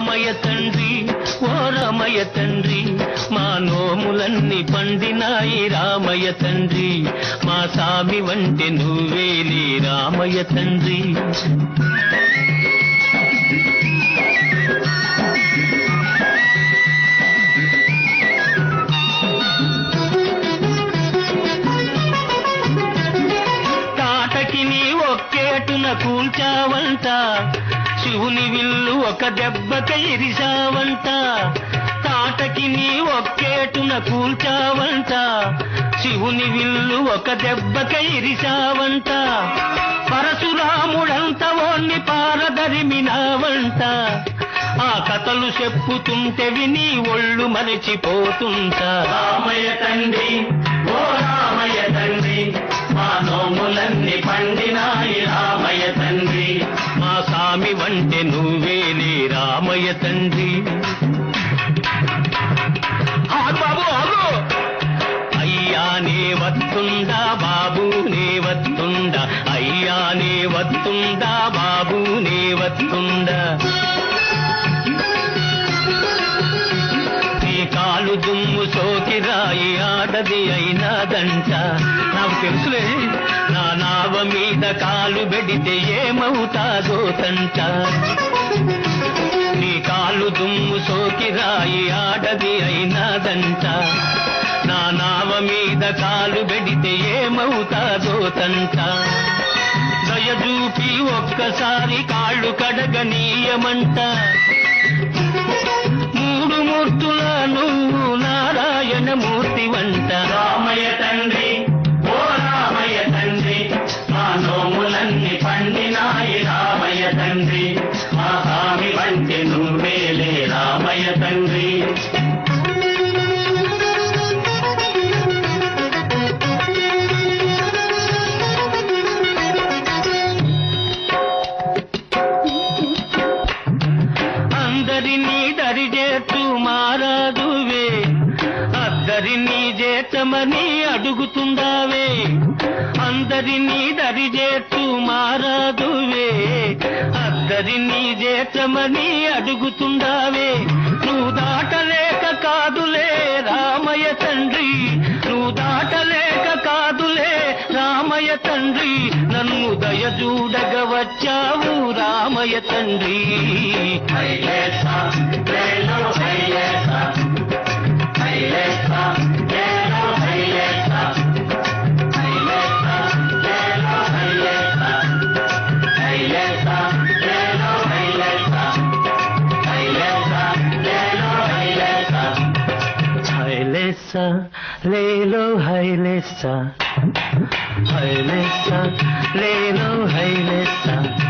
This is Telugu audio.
రామయ్య తండ్రి ఓ రామయ్య తండ్రి మా నోములన్నీ పండినాయి రామయ్య తండ్రి. మా సామి వంటి నువ్వేలి రామయ్య తండ్రి. తాటకి ఒక్కేటున కూల్చావంట శివుని విల్లు ఒక దెబ్బక ఇరిశావంట. తాటకి నీ ఒక్కేటున కూల్చావంట. శివుని విల్లు ఒక దెబ్బక ఇరిశావంట. పరశురాముడంత ఓన్ని పారదరిమినావంట. ఆ కథలు చెప్పుతుంటే విని ఒళ్ళు మరిచిపోతుంటా. రామయ్య తండ్రి ఓ రామయ్య తండ్రి మా నోములన్నీ పండి అంటే వంటి నువ్వేలే రామయ్య తండ్రి. రాయి అయినాదంట. నాకు తెలుసులే నా నావ మీద కాలు పెడితే ఏమవుతాదో తంట. నీ కాలు దుమ్ము సోకి రాయి ఆడది అయినాదంట. నా నావ మీద కాలు పెడితే ఏమవుతాదో తంట. దయచూపి ఒక్కసారి కాళ్ళు కడగనీయమంట. మూడు నువ్వు నారాయణ మూర్తి వంట. రామయ్య తండ్రి ఓ రామయ్య తండ్రి మా నోములన్నీ పండినాయి రామయ్య తండ్రి. అద్దరినీ చేతమని అడుగుతుందావే అందరినీ దరిచేస్తూ మారాదువే. అద్దరినీ చేతమని అడుగుతుందావే నువ్వు దాటలేక కాదులే రామయ్య తండ్రి. నువ్వు దాటలేక కాదులే రామయ్య తండ్రి. నన్ను దయ చూడగ వచ్చావు రామయ్య తండ్రి. सा ले लो हैले सा। हैले सा ले लो हैले सा।